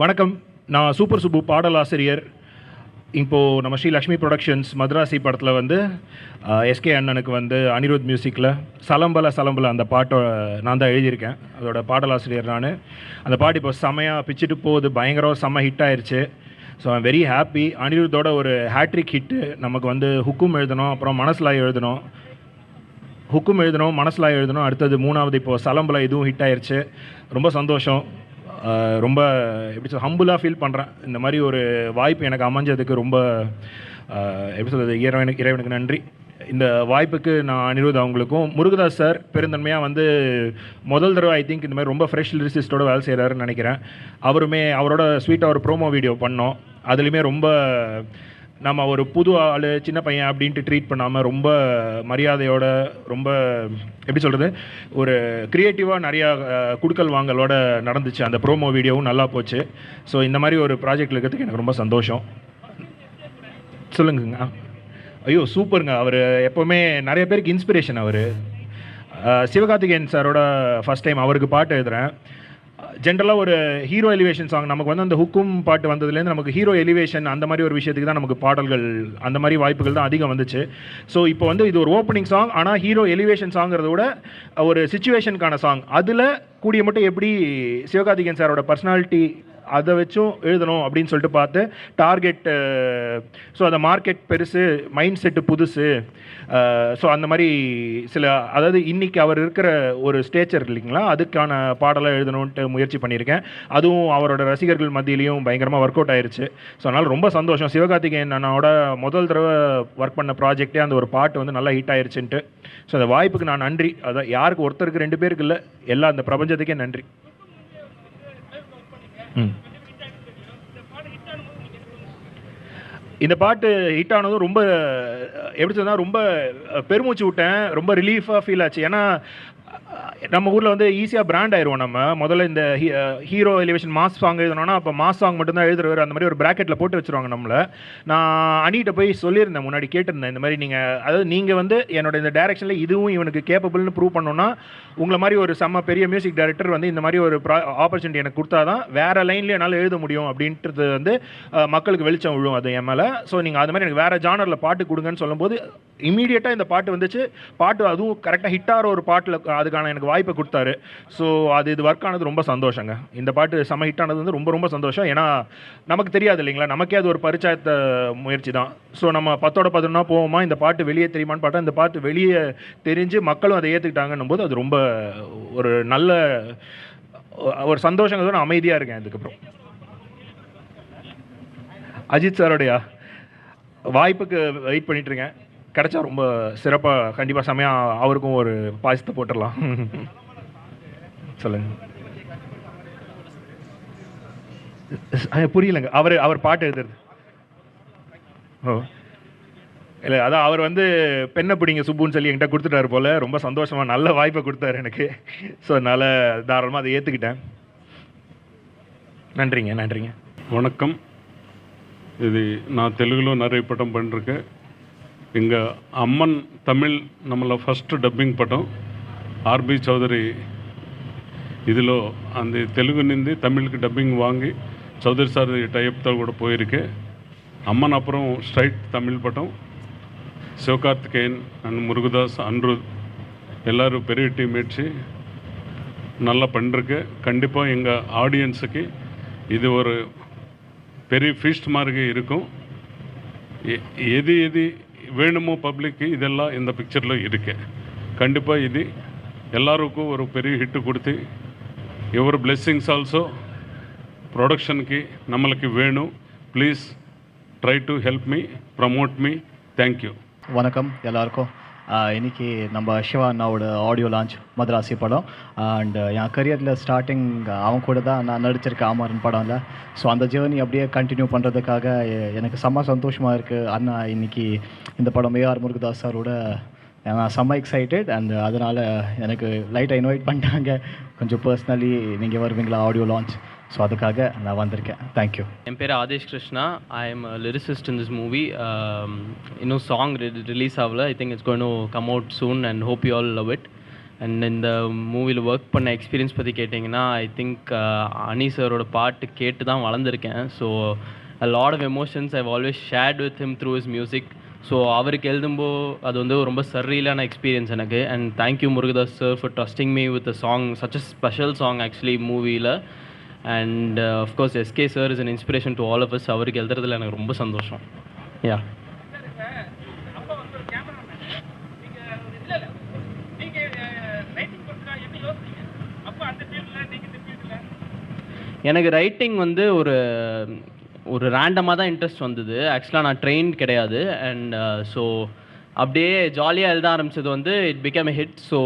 வணக்கம். நான் சூப்பர் சுப்பு பாடலாசிரியர். இப்போது நம்ம ஸ்ரீ லக்ஷ்மி ப்ரொடக்ஷன்ஸ் மദ്രാசி படத்தில் வந்து எஸ்கே அண்ணனுக்கு வந்து அனிருத் மியூசிக்கில் சலம்பல சலம்பல அந்த பாட்டை நான் தான் எழுதியிருக்கேன். அதோட பாடலாசிரியர் நான். அந்த பாட்டு இப்போ செமையாக பிச்சுட்டு போகுது. பயங்கரம் செம்ம ஹிட் ஆயிடுச்சு ஸோ ஐம் வெரி ஹாப்பி அனிருத்தோட ஒரு ஹேட்ரிக் ஹிட்டு நமக்கு வந்து ஹுக்கும் எழுதணும் அப்புறம் மனசில் எழுதணும். ஹுக்கும் எழுதணும் மனசில் எழுதணும். அடுத்தது மூணாவது இப்போது சலம்பல இதுவும் ஹிட் ஆயிடுச்சு ரொம்ப சந்தோஷம். ரொம்ப எப்படி சொல்ல ஹம்புலாக ஃபீல் பண்ணுறேன் இந்த மாதிரி ஒரு வாய்ப்பு எனக்கு அமைஞ்சதுக்கு ரொம்ப எப்படி சொல்கிறது இறைவனுக்கு இறைவனுக்கு நன்றி. இந்த வாய்ப்புக்கு நான் அனிருத் அவங்களுக்கும். முருகதாஸ் சார் பெருந்தன்மையாக வந்து முதல் தடவை ஐ திங்க் இந்த மாதிரி ரொம்ப ஃப்ரெஷ் லிரிசிஸ்டோட வேலை செய்கிறாருன்னு நினைக்கிறேன். அவருமே அவரோட ஸ்வீட்டாக ஒரு ப்ரோமோ வீடியோ பண்ணோம். அதுலேயுமே ரொம்ப நம்ம ஒரு புது ஆள் சின்ன பையன் அப்படின்ட்டு ட்ரீட் பண்ணாமல் ரொம்ப மரியாதையோட ரொம்ப எப்படி சொல்கிறது ஒரு க்ரியேட்டிவாக நிறையா குடுக்கல் வாங்கலோட நடந்துச்சு. அந்த ப்ரோமோ வீடியோவும் நல்லா போச்சு. ஸோ இந்த மாதிரி ஒரு ப்ராஜெக்ட் இருக்கிறதுக்கு எனக்கு ரொம்ப சந்தோஷம். சொல்லுங்கங்க. ஐயோ சூப்பருங்க. அவர் எப்போவுமே நிறைய பேருக்கு இன்ஸ்பிரேஷன் அவர். சிவகார்த்திகேயன் சாரோட ஃபஸ்ட் டைம் அவருக்கு பாட்டு எழுதுகிறேன் ஜென்ரலாக ஒரு ஹீரோ எலிவேஷன் சாங் நமக்கு வந்து அந்த ஹுக்கும் பாட்டு வந்ததுலேருந்து நமக்கு ஹீரோ எலிவேஷன் அந்த மாதிரி ஒரு விஷயத்துக்கு தான் நமக்கு பாடல்கள் அந்த மாதிரி வாய்ப்புகள் தான் அதிகம் வந்துச்சு. ஸோ இப்போ வந்து இது ஒரு ஓப்பனிங் சாங் ஆனால் ஹீரோ எலிவேஷன் சாங்கிறத விட ஒரு சுச்சுவேஷனுக்கான சாங் அதில் கூடிய மட்டும் எப்படி சிவகார்த்திகேயன் சாரோட பர்சனாலிட்டி அதை வச்சும் எழுதணும் அப்படின்னு சொல்லிட்டு பார்த்து டார்கெட் ஸோ அந்த மார்க்கெட் பெருசு மைண்ட் செட்டு புதுசு ஸோ அந்த மாதிரி சில அதாவது இன்றைக்கி அவர் இருக்கிற ஒரு ஸ்டேச்சர் இல்லைங்களா அதுக்கான பாடலாம் எழுதணுன்ட்டு முயற்சி பண்ணியிருக்கேன். அதுவும் அவரோட ரசிகர்கள் மத்தியிலையும் பயங்கரமாக ஒர்க் அவுட் ஆயிருச்சு. ஸோ அதனால் ரொம்ப சந்தோஷம். சிவகார்த்திகேயன் அண்ணாவோட முதல் தடவை ஒர்க் பண்ண ப்ராஜெக்டே அந்த ஒரு பாட்டு வந்து நல்லா ஹிட் ஆயிருச்சுன்ட்டு. ஸோ அந்த வாய்ப்புக்கு நான் நன்றி. அதான் யாருக்கு ஒருத்தருக்கு ரெண்டு பேருக்கு இல்லை எல்லா அந்த பிரபஞ்சத்துக்கே நன்றி. இந்த பாட்டு ஹிட் ஆனதும் ரொம்ப எப்படி சொன்னால் ரொம்ப பெருமூச்சு விட்டேன். ரொம்ப ரிலீஃபாக ஃபீல் ஆச்சு. ஏன்னா நம்ம ஊரில் வந்து ஈஸியாக பிராண்ட் ஆயிடுவோம் நம்ம. முதல்ல இந்த ஹீரோ எலிவேஷன் மாஸ் சாங் எழுதணும்னா அப்போ மாஸ் சாங் மட்டும்தான் எழுதுறவர் அந்த மாதிரி ஒரு ப்ராக்கெட்டில் போட்டு வச்சுருவாங்க நம்மளை. நான் அணிகிட்ட போய் சொல்லியிருந்தேன் முன்னாடி கேட்டிருந்தேன் இந்த மாதிரி நீங்கள் அதாவது நீங்கள் வந்து என்னோட இந்த டேரெக்ஷனில் இதுவும் இவனுக்கு கேப்பபிள்னு ப்ரூவ் பண்ணோன்னா உங்களை மாதிரி ஒரு செம்ம பெரிய மியூசிக் டைரக்டர் வந்து இந்த மாதிரி ஒரு ப்ரா ஆப்பர்ச்சுனிட்டி எனக்கு கொடுத்தா தான் வேறு லைன்லேயே என்னால் எழுத முடியும் அப்படின்றது வந்து மக்களுக்கு வெளிச்சம் விழும் அது என் மேலே. ஸோ நீங்கள் அது மாதிரி எனக்கு வேறு ஜானரில் பாட்டு கொடுங்கன்னு சொல்லும்போது இமீடியட்டாக இந்த பாட்டு வந்துச்சு. பாட்டு அதுவும் கரெக்டாக ஹிட்டாகிற ஒரு பாட்டில் அதுக்கான எனக்கு வாய்ப்பை கொடுத்தாரு. ஸோ அது இது ஒர்க் ஆனது ரொம்ப சந்தோஷங்க. இந்த பாட்டு செம ஹிட் ஆனது வந்து ரொம்ப ரொம்ப சந்தோஷம். ஏன்னா நமக்கு தெரியாது இல்லைங்களா? நமக்கே அது ஒரு பரிச்சாயத்த முயற்சி தான். ஸோ நம்ம பத்தோட பதினொன்னா போவோமா? இந்த பாட்டு வெளியே தெரியுமான்னு பார்த்தா இந்த பாட்டு வெளியே தெரிஞ்சு மக்களும் அதை ஏற்றுக்கிட்டாங்கன்னும் போது அது ரொம்ப ஒரு நல்ல ஒரு சந்தோஷங்கிறதோட அமைதியாக இருக்கேன் இதுக்கப்புறம் அஜித் சாரோடைய? வாய்ப்புக்கு வெயிட் பண்ணிகிட்ருக்கேன் கிடைச்சா ரொம்ப சிறப்பாக கண்டிப்பாக செமையாக அவருக்கும் ஒரு பாயசத்தை போட்டுடலாம். சொல்லுங்க. புரியலங்க. அவர் அவர் பாட்டு எழுதுறது. ஓ. இல்லை அதான் அவர் வந்து பெண்ணை பிடிங்க சுப்புன்னு சொல்லி என்கிட்ட கொடுத்துட்டாரு போல். ரொம்ப சந்தோஷமாக நல்ல வாய்ப்பை கொடுத்தாரு எனக்கு. ஸோ அதனால் தாராளமாக அதை ஏற்றுக்கிட்டேன் நன்றிங்க நன்றிங்க. வணக்கம். இது நான் தெலுங்குல நிறைய படம் பண்ணிருக்கேன். இங்கே அம்மன் தமிழ் நம்மள ఫస్ట్ డబ్బింగ్ పటం ఆర్బి చౌదరి ఇదిలో అంది తెలుగు నుండి తమిళ్కి డబ్బింగ్ వాంగి చౌదరి సార్ టైప్తో கூட போயிருக்கேன் அம்மன் அப்புறம் ஸ்ட்ரைட் தமிழ் படம் சிவகார்த்திகேயன் அண்ட் முருகதாஸ் அன்ருத் எல்லோரும் பெரிய டீம் வச்சு நல்லா பண்ணிருக்கு. கண்டிப்பாக எங்கள் ஆடியன்ஸுக்கு இது ஒரு பெரிய ஃபீஸ்ட் மாதிரி இருக்கும். எது எது வேணுமோ பப்ளிக்கு இதெல்லாம் இந்த பிக்சரில் இருக்கு கண்டிப்பாக இது எல்லாருக்கும் ஒரு பெரிய ஹிட்டு கொடுத்து ఎవరు బ్లెస్సింగ్స్ ఆల్సో ప్రొడక్షన్కి நம்மளுக்கு வேணும் please try to help me promote me thank you வணக்கம் எல்லாருக்கும் ஆஹ் இன்னைக்கு நம்ம சிவா அண்ணாவோட ஆடியோ லான்ச் மதராசி படம். அண்ட் என் கரியரில் ஸ்டார்டிங் அவன் கூட தான் நான் நடிச்சிருக்கேன் ஆமாரன் படம்ல. ஸோ அந்த ஜேர்னி அப்படியே கண்டினியூ பண்ணுறதுக்காக எனக்கு செம்ம சந்தோஷமாக இருக்குது அண்ணா இன்னைக்கு இந்த படம் ஏஆர் முருகதாஸ் சாரோட நான் செம்ம எக்ஸைட்டட் அண்ட் அதனால் எனக்கு லைட்டாக இன்வைட் பண்ணிட்டாங்க. கொஞ்சம் பர்சனலி நீங்கள் வருவீங்களா ஆடியோ லான்ச் ஸோ அதுக்காக நான் வந்திருக்கேன். தேங்க்யூ என் பேர் Aadesh Krishna. I am lyricist in this movie இன்னும் சாங் ரிலீஸ் ஆகல. I think it's going come out soon and hope you all love it and இந்த மூவியில் ஒர்க் பண்ண எக்ஸ்பீரியன்ஸ் பற்றி கேட்டிங்கன்னா ஐ திங்க் அனி சாரோட பாட்டு கேட்டு தான் வளர்ந்துருக்கேன். So a lot of emotions I've always shared with him through his music so அவருக்கு எழுதும்போ அது வந்து ஒரு ரொம்ப சர்ரீலான எக்ஸ்பீரியன்ஸ் எனக்கு. And thank you Murugadoss sir for trusting me with song such a special song actually மூவியில் and of course SK sir is an inspiration to all of us அவருக்கு எழுதுறதுல எனக்கு ரொம்ப சந்தோஷம். யா எனக்கு ரைட்டிங் வந்து ஒரு ஒரு ரேண்டமாக தான் இன்ட்ரெஸ்ட் வந்தது. ஆக்சுவலாக நான் ட்ரெயின் கிடையாது. அண்ட் ஸோ uh, அப்படியே ஜாலியாக எழுத ஆரம்பிச்சது வந்து it become a hit so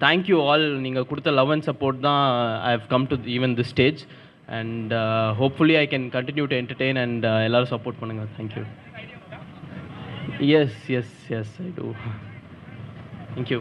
thank you all நீங்கள் கொடுத்த லவ் அண்ட் சப்போர்ட் தான் I have come to even this stage and hopefully I can continue to entertain and எல்லோரும் சப்போர்ட் பண்ணுங்கள் thank you yes yes yes I do thank you